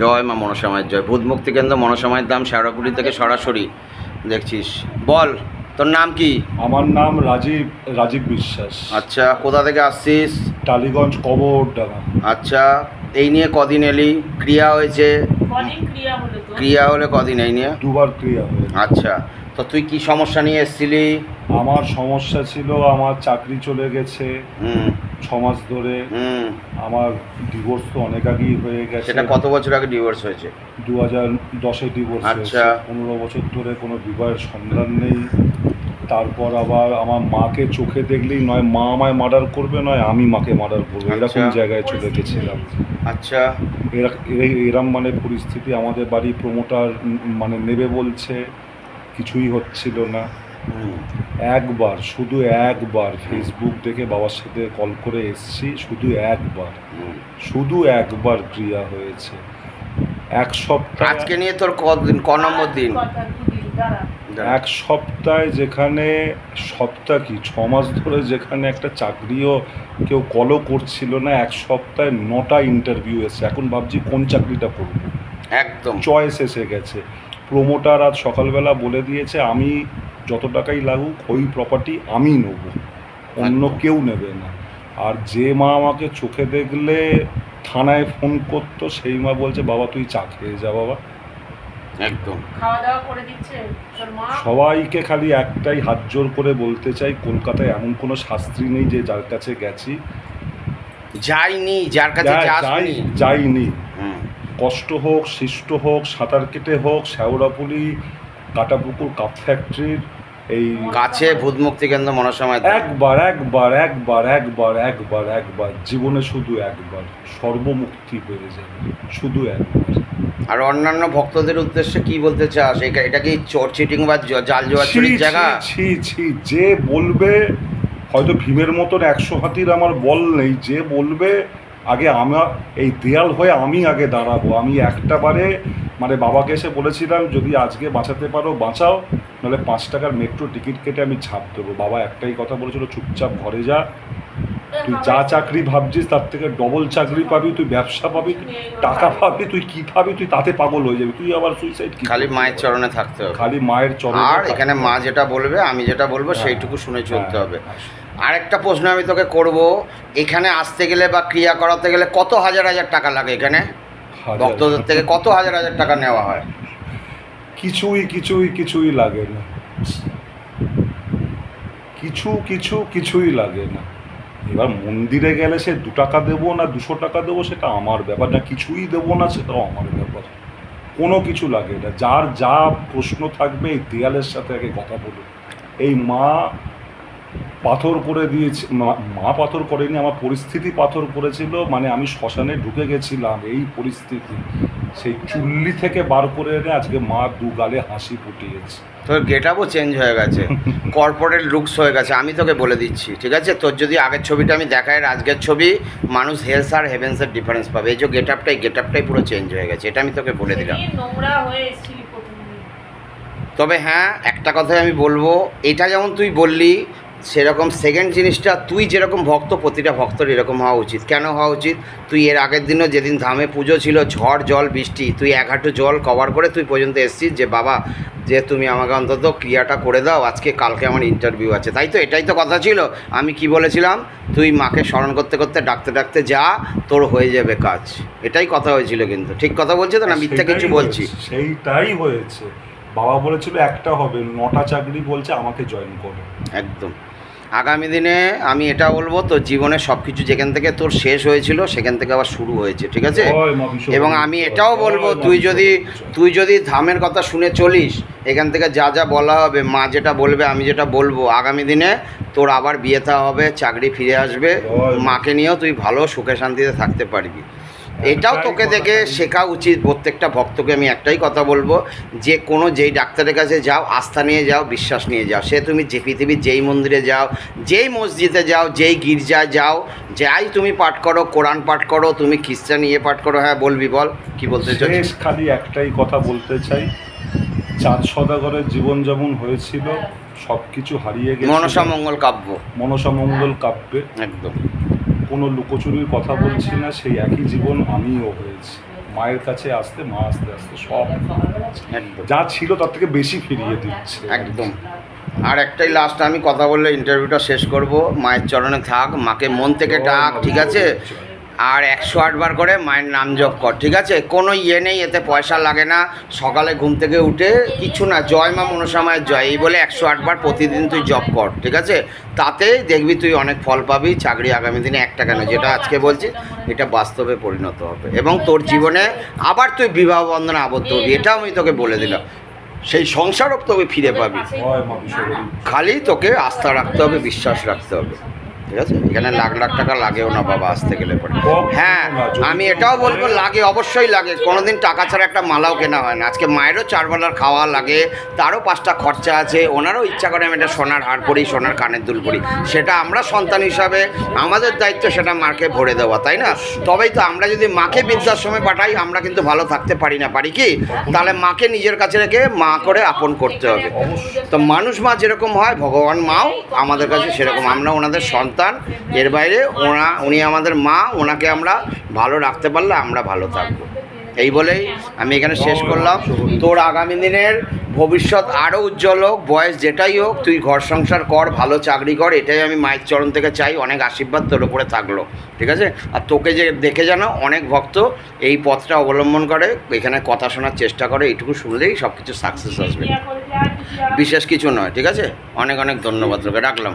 জয় মা মনসামায়ের জয়। ভূত মুক্তি কেন্দ্র মনসামায়ের দাম শেওড়াপুরি থেকে সরাসরি দেখছিস। বল তোর নাম কি? আমার নাম রাজীব রাজীব বিশ্বাস। আচ্ছা কোথা থেকে আসছিস? টালিগঞ্জ কবরডাঙ্গা আচ্ছা এই নিয়ে কদিন এলি? ক্রিয়া হয়েছে? ক্রিয়া হলো তো ক্রিয়া হলে কদিন এই নিয়ে? দুবার ক্রিয়া হয়ে আচ্ছা তো তুই কি সমস্যা নিয়ে এসেছিলি? আমার সমস্যা ছিল আমার চাকরি চলে গেছে হুম। ছ মাস ধরে। হুম। আমার ডিভোর্স তো অনেক আগেই হয়ে গেছে। সেটা কত বছর আগে ডিভোর্স হয়েছে? দু হাজার দশে ডিভোর্স আচ্ছা। হয়েছে পনেরো বছর ধরে কোনো বিবাহের সন্ধান নেই। তারপর আবার আমার মাকে চোখে দেখলেই নয় মা আমায় মার্ডার করবে নয় আমি মাকে মার্ডার করব। এরকম আচ্ছা। জায়গায় চলে গেছিলাম। আচ্ছা। এরকম মানে পরিস্থিতি আমাদের বাড়ি প্রমোটার মানে নেবে বলছে। কিছুই হচ্ছিল না। একবার শুধু একবার ফেসবুক দেখে বাবার সাথে কল করে এসছি শুধু একবার। শুধু একবার ক্রিয়া হয়েছে। এক সপ্তাহ আজকে নিয়ে তোর কদিন ক নম্বর দিন? এক সপ্তাহে যেখানে সপ্তাহ কি ছ মাস ধরে যেখানে একটা চাকরিও কেউ কলও করছিল না এক সপ্তাহে নটা ইন্টারভিউ এসেছে। এখন ভাবছি কোন চাকরিটা করব? একদম। চয়েস এসে গেছে। প্রমোটার আজ সকালবেলা বলে দিয়েছে আমি যত টাকাই লাগুক ওই প্রপার্টি আমি নেব। অন্য কেউ নেবে না। আর যে মা আমাকে চোখে দেখলে থানায় ফোন করতো সেই মা বলছে বাবা তুই চা খেয়ে যা বাবা। একদম। সবাইকে খালি একটাই হাত জোর করে বলতে চাই কলকাতায় এমন কোনো শাস্ত্রী নেই যে যার কাছে গেছি। যাইনি যার কাছে যাইনি। হুম। কষ্ট হোক সৃষ্ট হোক সাঁতার কেটে হোক শ্যাওড়াপুলি কাটাপুকুর কাপ ফ্যাক্টরির এই কাছে ভূত মুক্তি কেন্দ্র মনসামায়ের দাম। একবার একবার একবার একবার একবার একবার জীবনে শুধু একবার সর্বমুক্তি হয়ে যাবে শুধু একবার। আর অন্যান্য ভক্তদের উদ্দেশ্যে কি বলতে চাস? এটা কি চোর চিটিং বা জাল জোয়া ছি, জায়গা? ছি ছি যে বলবে হয়তো ভীমের মতন একশো হাতির আমার বল নেই যে বলবে আগে আমার এই দেয়াল হয়ে আমি আগে দাঁড়াবো। আমি একটা বারে মানে বাবাকে এসে বলেছিলাম, যদি আজকে বাঁচাতে পারো, বাঁচাও, নাহলে পাঁচ টাকার মেট্রো টিকিট কেটে আমি ছাপ দেবো। বাবা একটাই কথা বলেছিল, চুপচাপ ঘরে যা। তুই যা চাকরি ভাবছিস তার থেকে ডবল চাকরি পাবি তুই ব্যবসা পাবি টাকা পাবি তুই কি পাবি তুই তাতে পাগল হয়ে যাবি। তুই আবার সুইসাইড কি খালি মায়ের চরণে থাকতে হবে। খালি মায়ের চরণে আর এখানে মা যেটা বলবে আমি যেটা বলব হ্যাঁ, সেইটুকু শুনে চলতে হ্যাঁ, হবে। হ্যাঁ। আরেকটা প্রশ্ন আমি তোকে করব এখানে আসতে গেলে বা ক্রিয়া করাতে গেলে কত হাজার হাজার টাকা লাগে এখানে। ভক্তদের থেকে কত হাজার হাজার টাকা নেওয়া হয়? কিছুই কিছুই কিছুই লাগে না। কিছু কিছু কিছুই লাগে না। এবার মন্দিরে গেলে সে দু টাকা দেবো না, দুশো টাকা দেবো, সেটা আমার ব্যাপার না, কিছুই দেবো না, সেটাও আমার ব্যাপার। কোনো কিছু লাগে না, যার যা প্রশ্ন থাকবে এই দেয়ালের সাথে আগে কথা বলুন। এই মা পাথর করে দিয়েছে মা- মা পাথর করেনি আমার পরিস্থিতি পাথর করেছিল মানে আমি শ্মশানে ঢুকে গেছিলাম এই পরিস্থিতি। সেই চুল্লি থেকে বার করে এনে আজকে মা দু গালে হাসি ফুটিয়েছে। তোর গেট আপও চেঞ্জ হয়ে গেছে কর্পোরেট লুকস হয়ে গেছে আমি তোকে বলে দিচ্ছি ঠিক আছে? তোর যদি আগের ছবিটা আমি দেখাই আর আজকের ছবি মানুষ হেলস আর হেভেন্সের ডিফারেন্স পাবে। এই যে গেট আপটাই গেট আপটাই পুরো চেঞ্জ হয়ে গেছে এটা আমি তোকে বলে দিলাম। তবে হ্যাঁ একটা কথাই আমি বলব এটা যেমন তুই বললি সেরকম সেকেন্ড জিনিসটা তুই যেরকম ভক্ত প্রতিটা ভক্তর এরকম হওয়া উচিত। কেন হওয়া উচিত? তুই এর আগের দিনও যেদিন ধামে পুজো ছিল ঝড় জল বৃষ্টি তুই এক হাঁটু জল কভার করে তুই পর্যন্ত এসছিস যে বাবা যে তুমি আমাকে অন্তত ক্রিয়াটা করে দাও আজকে কালকে আমার ইন্টারভিউ আছে। তাই তো এটাই তো কথা ছিল। আমি কি বলেছিলাম? তুই মাকে স্মরণ করতে করতে ডাকতে ডাকতে যা তোর হয়ে যাবে কাজ। এটাই কথা হয়েছিল কিন্তু। ঠিক কথা বলছি তো না মিথ্যা কিছু বলছি? সেইটাই হয়েছে। বাবা বলেছিল একটা হবে নটা চাকরি বলছে আমাকে জয়েন করো। একদম। আগামী দিনে আমি এটা বলব তোর জীবনে সব কিছু যেখান থেকে তোর শেষ হয়েছিল সেখান থেকে আবার শুরু হয়েছে ঠিক আছে। এবং আমি এটাও বলব তুই যদি তুই যদি ধামের কথা শুনে চলিস এখান থেকে যা যা বলা হবে মা যেটা বলবে আমি যেটা বলব আগামী দিনে তোর আবার বিয়ে থা হবে চাকরি ফিরে আসবে মাকে নিয়েও তুই ভালো সুখে শান্তিতে থাকতে পারবি। এটাও তোকে দেখে শেখা উচিত প্রত্যেকটা ভক্তকে আমি একটাই কথা বলব যে কোনো যেই ডাক্তারের কাছে যাও আস্থা নিয়ে যাও বিশ্বাস নিয়ে যাও। সে তুমি যে পৃথিবীর যেই মন্দিরে যাও যেই মসজিদে যাও যেই গির্জায় যাও যাই তুমি পাঠ করো কোরআন পাঠ করো তুমি খ্রিস্টান ইয়ে পাঠ করো হ্যাঁ বলবি বল কি বলতে শেষ খালি একটাই কথা বলতে চাই চাঁদ সদাগরের জীবন যেমন হয়েছিল সব কিছু হারিয়ে গেছে মনসা মঙ্গল কাব্য। মনসামঙ্গল কাব্যে। একদম। কোনো লুকোচুরির কথা বলছি না সেই একই জীবন আমিও হয়েছি। মায়ের কাছে আসতে মা আস্তে আস্তে সব একদম। যা ছিল তার থেকে বেশি ফিরিয়ে দিচ্ছে। একদম। আর একটাই লাস্ট আমি কথা বললে ইন্টারভিউটা শেষ করব। মায়ের চরণে থাক মাকে মন থেকে ডাক ঠিক আছে? আর একশো আটবার করে মায়ের নাম জপ কর ঠিক আছে? কোনো ইয়ে নেই এতে পয়সা লাগে না। সকালে ঘুম থেকে উঠে কিছু না জয় মা মনসামায়ের জয় এই বলে একশো আটবার প্রতিদিন তুই জপ কর ঠিক আছে? তাতে দেখবি তুই অনেক ফল পাবি চাকরি আগামী দিনে একটা কেন? যেটা আজকে বলছি এটা বাস্তবে পরিণত হবে। এবং তোর জীবনে আবার তুই বিবাহ বন্ধনে আবদ্ধ হবি এটাও আমি তোকে বলে দিলাম। সেই সংসারও তোকে ফিরে পাবি। খালি তোকে আস্থা রাখতে হবে বিশ্বাস রাখতে হবে। ঠিক আছে? এখানে লাখ লাখ টাকা লাগেও না বাবা আসতে গেলে পরে। হ্যাঁ আমি এটাও বলব লাগে অবশ্যই লাগে। কোনোদিন টাকা ছাড়া একটা মালাও কেনা হয় না। আজকে মায়েরও চারবেলার খাওয়া লাগে তারও পাঁচটা খরচা আছে ওনারও ইচ্ছা করে আমি একটা সোনার হার পরি সোনার কানের দুল পরি সেটা আমরা সন্তান হিসাবে আমাদের দায়িত্ব সেটা মাকে ভরে দেওয়া তাই না? তবেই তো আমরা যদি মাকে বৃদ্ধাশ্রমে পাঠাই আমরা কিন্তু ভালো থাকতে পারি না। পারি কি? তাহলে মাকে নিজের কাছে রেখে মা করে আপন করতে হবে। তো মানুষ মা যেরকম হয় ভগবান মাও আমাদের কাছে সেরকম। আমরা ওনাদের সন্তান এর বাইরে ওনা, উনি আমাদের মা, ওনাকে আমরা ভালো রাখতে পারলে আমরা ভালো থাকব। এই বলেই আমি এখানে শেষ করলাম। তোর আগামী দিনের ভবিষ্যৎ আরও উজ্জ্বল হোক, বয়স যেটাই হোক, তুই ঘর সংসার কর, ভালো চাকরি কর, এটাই আমি মায়ের চরণ থেকে চাই। অনেক আশীর্বাদ তোর উপরে থাকল, ঠিক আছে? আর তোকে যে দেখে যেন অনেক ভক্ত এই পথটা অবলম্বন করে, এখানে কথা শোনার চেষ্টা করে, এইটুকু শুনলেই সব কিছু সাকসেস আসবে। বিশেষ কিছু নয়, ঠিক আছে? অনেক অনেক ধন্যবাদ তোকে, রাখলাম।